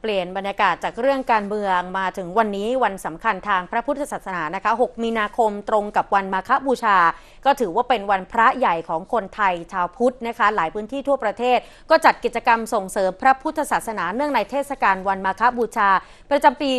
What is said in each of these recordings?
เปลี่ยนบรรยากาศจากเรื่องการเมืองมาถึงวันนี้วันสำคัญทางพระพุทธศาสนานะคะ 6 มีนาคมตรงกับวันมาฆบูชา ก็ถือว่าเป็นวันพระใหญ่ของคนไทยชาวพุทธนะคะ หลายพื้นที่ทั่วประเทศ ก็จัดกิจกรรมส่งเสริมพระพุทธศาสนาเนื่องในเทศกาลวันมาฆบูชา ประจำปี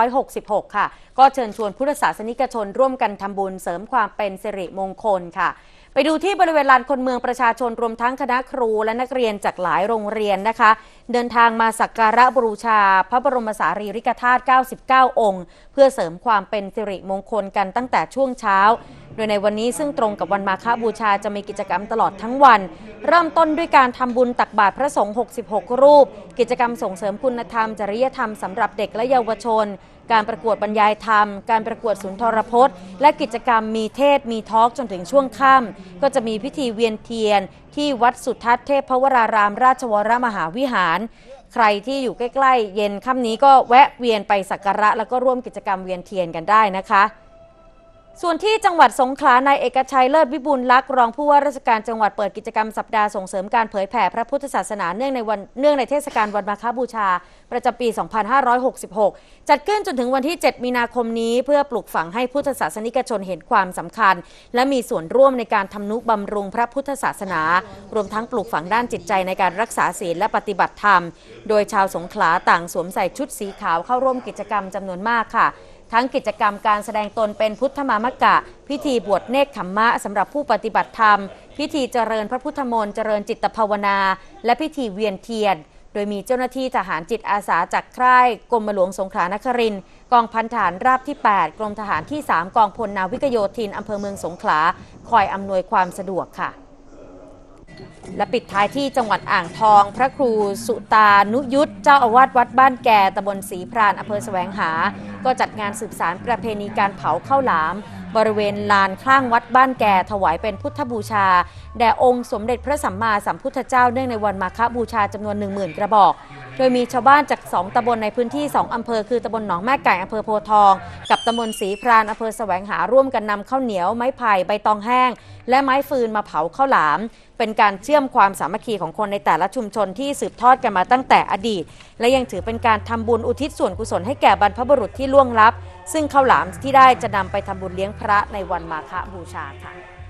2566 ค่ะ ก็เชิญชวนพุทธศาสนิกชนร่วมกันทำบุญเสริมความเป็นสิริมงคลค่ะ ไปดูที่บริเวณลานคนเมืองประชาชนรวมทั้งคณะครูและนักเรียนจากหลายโรงเรียนนะคะ เดินทางมาสักการะบูชา พระบรมสารีริกธาตุ 99 องค์ เพื่อเสริมความเป็นสิริมงคลกันตั้งแต่ช่วงเช้า โดยในวันนี้ซึ่งตรงกับวันมาฆบูชาจะมีกิจกรรมตลอดทั้งวัน เริ่มต้นด้วยการทำบุญตักบาตรพระสงฆ์ 66 รูป กิจกรรมส่งเสริมคุณธรรม จริยธรรมสำหรับเด็กและเยาวชน การประกวดบรรยายธรรม การประกวดสุนทรพจน์ และกิจกรรมมีเทศมีทอล์กจนถึงช่วงค่ำก็จะมีพิธีเวียนเทียน ที่วัดสุทัศน์เทพพวราราม ราชวรมหาวิหาร ใครที่อยู่ใกล้ ๆ เย็นค่ำนี้ก็แวะเวียนไปสักการะแล้วก็ร่วมกิจกรรมเวียนเทียนกันได้นะคะ ส่วนที่จังหวัดสงขลานายเอกชัยเลิศวิบูลลักษ์รองผู้ว่าราชการจังหวัดเปิดกิจกรรมสัปดาห์ส่งเสริมการเผยแผ่พระพุทธศาสนาเนื่องในวันเนื่องในเทศกาลวันมาฆบูชา ประจำปี 2566 จัดขึ้นจนถึงวันที่ 7 มีนาคมนี้เพื่อปลูกฝังให้พุทธศาสนิกชนเห็นความสำคัญ และมีส่วนร่วมในการทำนุบำรุงพระพุทธศาสนา รวมทั้งปลูกฝังด้านจิตใจในการรักษาศีลและปฏิบัติธรรม โดยชาวสงขลาต่างสวมใส่ชุดสีขาวเข้าร่วมกิจกรรมจำนวนมากค่ะ ทั้งกิจกรรมการแสดงตนเป็นพุทธมามกะ พิธีบวชเนกขมมะสำหรับผู้ปฏิบัติธรรม พิธีเจริญพระพุทธมนต์เจริญจิตภาวนา และพิธีเวียนเทียน โดยมีเจ้าหน้าที่ทหารจิตอาสาจากค่ายกรมหลวงสงขลานครินกองพันฐานราบที่ 8 กรมทหารที่ 3 กองพลนาวิกโยธินอำเภอเมืองสงขลาคอยอำนวยความสะดวกค่ะ และปิดท้ายที่จังหวัดอ่างทอง พระครูสุตานุยุทธเจ้าอาวาสวัดบ้านแก่ตำบลศรีพรานอำเภอแสวงหา ก็จัดงานสืบสารประเพณีการเผาข้าวหลาม บริเวณลานข้างวัดบ้านแก่ถวายเป็นพุทธบูชา แด่องค์สมเด็จพระสัมมาสัมพุทธเจ้าเนื่องในวันมาฆบูชาจำนวน 10,000 กระบอก โดยมีชาวบ้านจาก 2ตำบลในพื้นที่ 2อำเภอ คือตำบลหนองแม่ไก่อำเภอโพทอง กับตำบลศรีพรานอำเภอแสวงหาร่วมกันนำข้าวเหนียวไม้ไผ่ใบตองแห้ง และไม้ฟืนมาเผาข้าวหลาม เป็นการเชื่อมความสามัคคีของคนในแต่ละชุมชนที่สืบทอดกันมาตั้งแต่อดีต และยังถือเป็นการทำบุญอุทิศส่วนกุศลให้แก่บรรพบุรุษที่ล่วงลับ ซึ่งข้าวหลามที่ได้จะนำไปทำบุญเลี้ยงพระในวันมาฆบูชาค่ะ